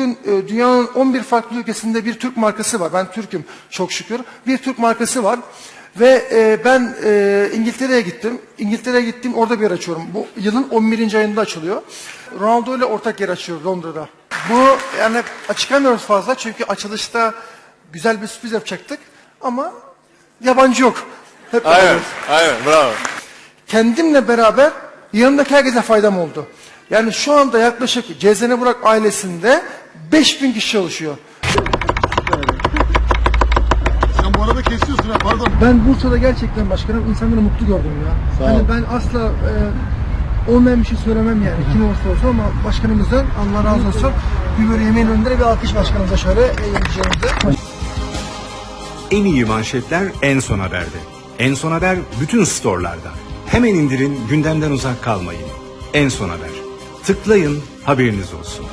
bugün e, dünyanın 11 farklı ülkesinde bir Türk markası var. Ben Türk'üm çok şükür. Bir Türk markası var. Ve e, ben e, İngiltere'ye gittim. İngiltere'ye gittim orada bir yer açıyorum. Bu yılın 11. ayında açılıyor. Ronaldo ile ortak yer açıyoruz Londra'da. Bu yani açıkamıyoruz fazla çünkü açılışta güzel bir sürpriz yapacaktık. Ama yabancı yok. Hep Aynen, aynen bravo. kendimle beraber yanımdaki herkese faydam oldu. Yani şu anda yaklaşık Cezene Burak ailesinde 5000 kişi çalışıyor. Sen bu arada kesiyorsun ha pardon. Ben Bursa'da gerçekten başkanım insanları mutlu gördüm ya. Sağ ol. Hani ben asla e, olmayan bir şey söylemem yani kim olursa olsun ama başkanımızdan Allah razı olsun bir böyle yemeğin önünde bir alkış başkanımıza şöyle e, yöneteceğimize. En iyi manşetler en son haberde. En son haber bütün storelarda. Hemen indirin gündemden uzak kalmayın. En son haber. Tıklayın haberiniz olsun.